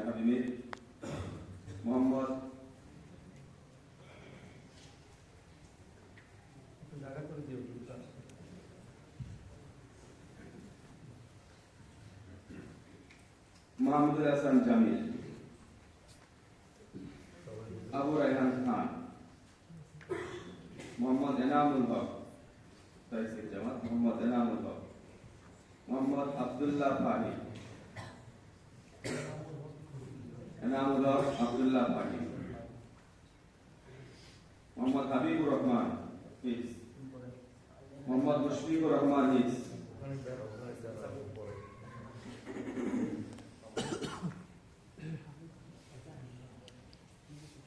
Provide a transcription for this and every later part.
নাহাবি মীর মোহাম্মদ জায়গা করে দিও দুটো মাহমুদুল হাসান জামিল আবু রায়হান খান মোহাম্মদ এনামুল হক তাইসির জামাত মোহাম্মদ এনামুল হক মোহাম্মদ আব্দুল্লাহ ফাহি মোহাম্মদ হাবিবুর রহমান হিস মোহাম্মদ মুশফিকুর রহমান হিস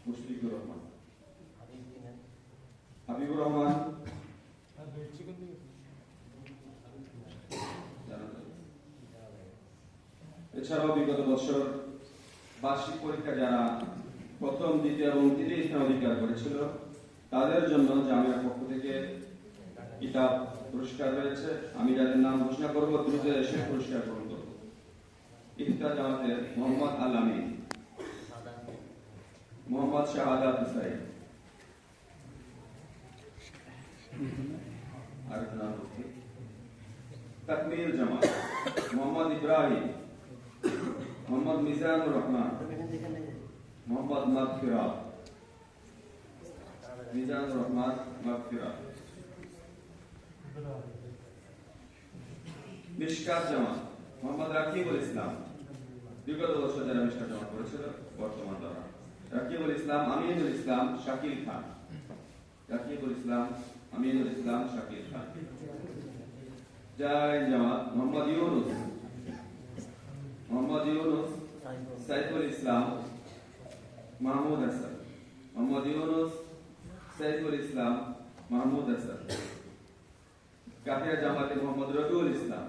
মুশফিকুর রহমান। হাবিবুর রহমান। এছাড়াও বিগত বছর বার্ষিক পরীক্ষা যারা প্রথম, দ্বিতীয় এবং তৃতীয় স্থান অধিকার করেছিল, তাদের জন্য জামিয়ার পক্ষ থেকে কিতাব পুরস্কার রয়েছে। আমি যাদের নাম ঘোষণা করব, দ্রুত এসে পুরস্কার গ্রহণ করব। ইফতার জামাতের মোহাম্মদ আল আমিন, মোহাম্মদ শাহাদাত হুসাইন। আরেকটা নাম তাকমিল জামাত, মোহাম্মদ ইব্রাহিম। মোহাম্মদ মিজানুর রহমান মোহাম্মদ মাগফিরা মিজানুর রহমান মাগফিরা মিশকাত জামাত মোহাম্মদ রাকিবুল ইসলাম বিগত বছর যারা মিশকাত জামাত করেছিল বর্তমান দ্বারা রাকিবুল ইসলাম আমিনুল ইসলাম শাকিল খান রাকিবুল ইসলাম আমিনুল ইসলাম শাকিল খান জায়ন জামাত মোহাম্মদ ইউনুস মোহাম্মদ ইউনুস, সাইফুল ইসলাম, মাহমুদ হাসান। মোহাম্মদ ইউনুস, সাইফুল ইসলাম, মাহমুদ হাসান। কাফিয়া জামাতে মোহাম্মদ রবিউল ইসলাম।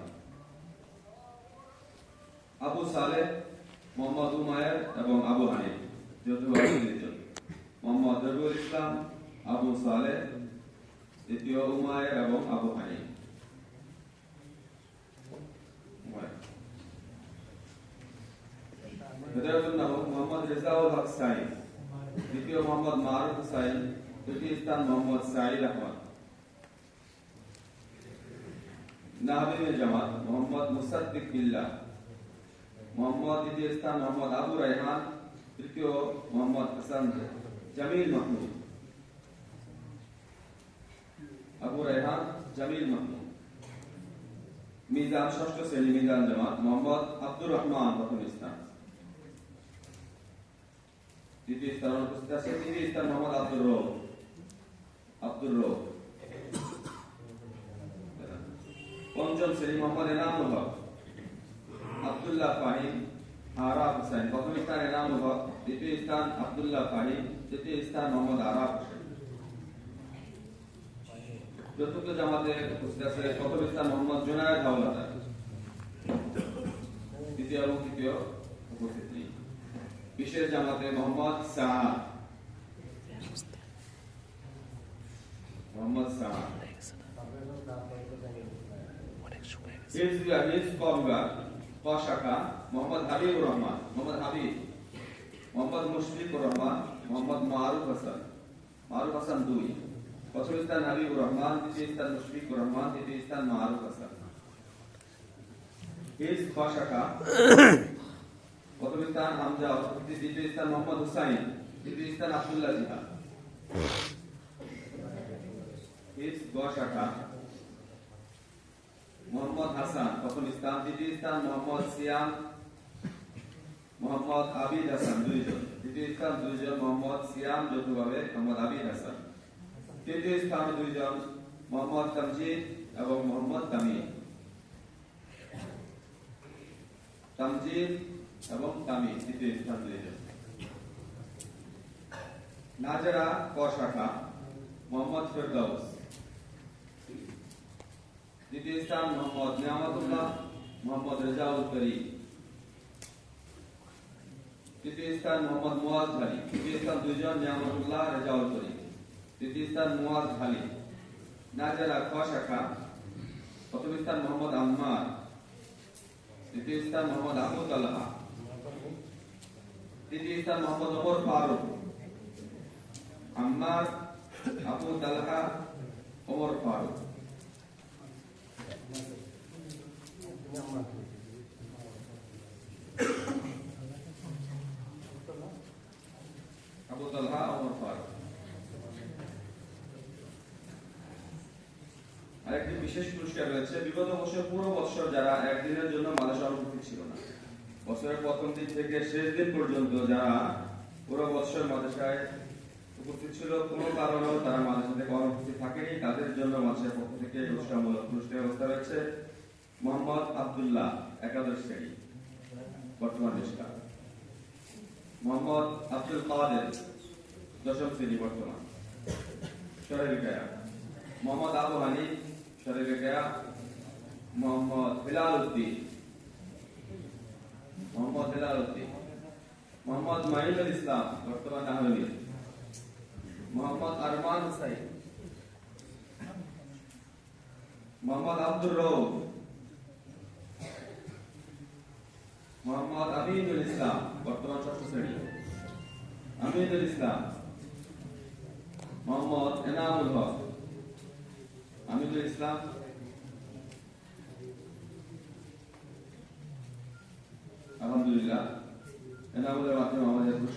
আবু সালেহ, মোহাম্মদ উমায়ের এবং আবু যৌথভাবে তিনজন মোহাম্মদ রবিউল ইসলাম, আবু সালেহ, দ্বিতীয় উমায়ের এবং আবু হানিফ উমায়ের। হেদায়তুল নাম মোহাম্মদ রেজাউল হক সাইন, দ্বিতীয় মোহাম্মদ মারুফ সাইন, তৃতীয় স্থান মোহাম্মদ সাইদ আহমদ। নাহবিনের জামাত, মোহাম্মদ মুসাদ্দিক বিল্লাহ মোহাম্মদ দ্বিতীয় স্থান মোহাম্মদ আবু রায়হান, তৃতীয় মোহাম্মদ হাসান জামিল মাহমুদ। আবু রায়হান, জামিল মাহমুদ। মিজান, ষষ্ঠ শ্রেণি মিজান জামাত, মোহাম্মদ আব্দুর রহমান প্রথম স্থান। দ্বিতীয় স্থান উপস্থিত আছে, তৃতীয় স্থান মোহাম্মদ আব্দুর রব। আব্দুর রব। পঞ্চম শ্রেণি মোহাম্মদ এনামুল হক আব্দুল্লাহ ফাহিম আরাফ হোসেন। প্রথম স্থান এনামুল হক দ্বিতীয় স্থান আব্দুল্লাহ ফাহিম, তৃতীয় স্থান মোহাম্মদ আরাফ চতুর্থ জামাতে উপস্থিত আছে, প্রথম স্থান মোহাম্মদ জুনায়দ হাওলাদার। দ্বিতীয় এবং তৃতীয় উপস্থিত নেই। বিশেষ জামাতে মোহাম্মদ সাহাদ মোহাম্মদ ক মোহাম্মদ হাবিবুর রহমান, মোহাম্মদ মারুফ হাসান। দুই। রহমান দ্বিতীয় স্থান মুশফিকুর রহমান তৃতীয় স্থান মারুফ হাসান। প্রথম স্থান হামজা দ্বিতীয় স্থান মোহাম্মদ হুসাইন, তৃতীয় স্থান আব্দুল্লাহ জিহা গ শাখা মোহাম্মদ হাসান, প্রথম স্থান, তৃতীয় স্থান মোহাম্মদ সিয়াম, মোহাম্মদ আবিদ হাসান, দুইজন। তৃতীয় স্থান দুইজন মোহাম্মদ সিয়াম, যৌথভাবে মোহাম্মদ আবিদ হাসান। তৃতীয় স্থান দুইজন মোহাম্মদ তামজিদ এবং মোহাম্মদ তামিম। তামজিদ এবং তামিম তৃতীয় স্থান দুইজন নাজারা ক শাখা মোহাম্মদ ফেরদাউস। দ্বিতীয় স্থান, মোহাম্মদ নিয়ামতুল্লাহ, মোহাম্মদ রেজাউল করিম। তৃতীয় স্থান, মোহাম্মদ মুয়াজ ভালি তৃতীয় স্থান দুইজন, নিয়ামতুল্লাহ, রেজাউল করিম। তৃতীয় স্থান, মুয়াজ ভালি নাজারা খ শাখা প্রথম স্থান, মোহাম্মদ আম্মার। দ্বিতীয় স্থান, মোহাম্মদ আবু তালহা। তৃতীয় স্থান মোহাম্মদ ফারুক, আম্মার আবু ওমর ফারুক। আরেকটি বিশেষ পুরস্কার রয়েছে, বিগত বছর পুরো বছর যারা একদিনের জন্য মালয়েশিয়া অনুপস্থিত ছিল না। বছরের প্রথম দিন থেকে শেষ দিন পর্যন্ত যারা পুরো বছর মাদ্রাসায় উপস্থিত ছিল, কোনো কারণেও তারা মাদ্রাসা থেকে থাকেনি। তাদের জন্য মাদ্রাসার পক্ষ থেকে পুরস্কারমূলক পুরস্কার ব্যবস্থা রয়েছে। মোহাম্মদ আব্দুল্লাহ একাদশ শ্রেণি, বর্তমান নিষ্ঠা মোহাম্মদ আব্দুল কাদের দশম শ্রেণি, বর্তমান। সরাইবিকায়া মোহাম্মদ আবু হানিফ সরাইবিকায়া মোহাম্মদ হেলাল উদ্দিন মোহাম্মদ হেলাল উদ্দিন মোহাম্মদ মাহিদুল ইসলাম, বর্তমান আহমেদ মোহাম্মদ আরমান হুসাইন, মোহাম্মদ আব্দুর রৌফ মোহাম্মদ আমিনুল ইসলাম, বর্তমান ষষ্ঠ শ্রেণি, Aminul Islam, Mohammad Enamul Haque, Aminul Islam Endamı Devam Devamı'na yapmış.